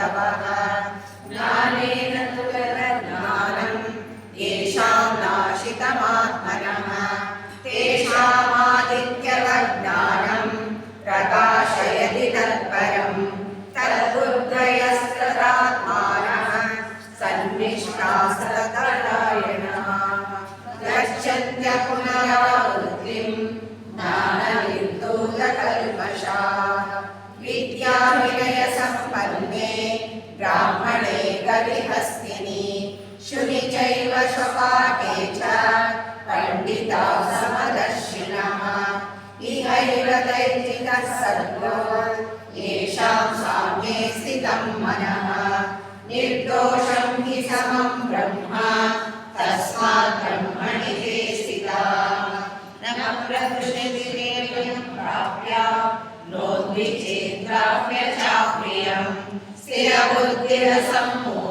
हेतवः ज्ञानेन तु ज्ञानम् येषां नाशितमात्मनः तेषामादित्यवज्ञानम् प्रकाशयति तत्परम् तद्बुद्धयस्तदात्मानः सन्निष्ठास्तदायणः गच्छन्त्य पुनरावृत्तिम् ज्ञाननिर्दोषकल्मषाः विद्याविनयसम्पन्ने चैव स्वपाके च पण्डिता समदर्शिनः। इहैव दैर्जितः सर्गो, येषां साम्ये स्थितं मनः। निर्दोषं हि समं ब्रह्म, तस्मात् ब्रह्मणि ते स्थिताः। न प्रकृतिरेवं प्राप्य नोद्विचेद्राप्य चाप्रियं स्थिरबुद्धिरसम्मूढो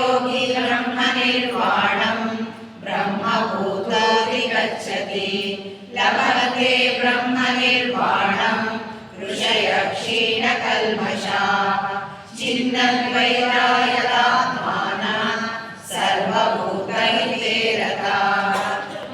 योगी ब्रह्मनिर्वाणं ब्रह्मभूतादिगच्छति लभते ब्रह्मनिर्वाणं ऋषयः क्षीणकल्मषाः चिन्नद्वैता यदा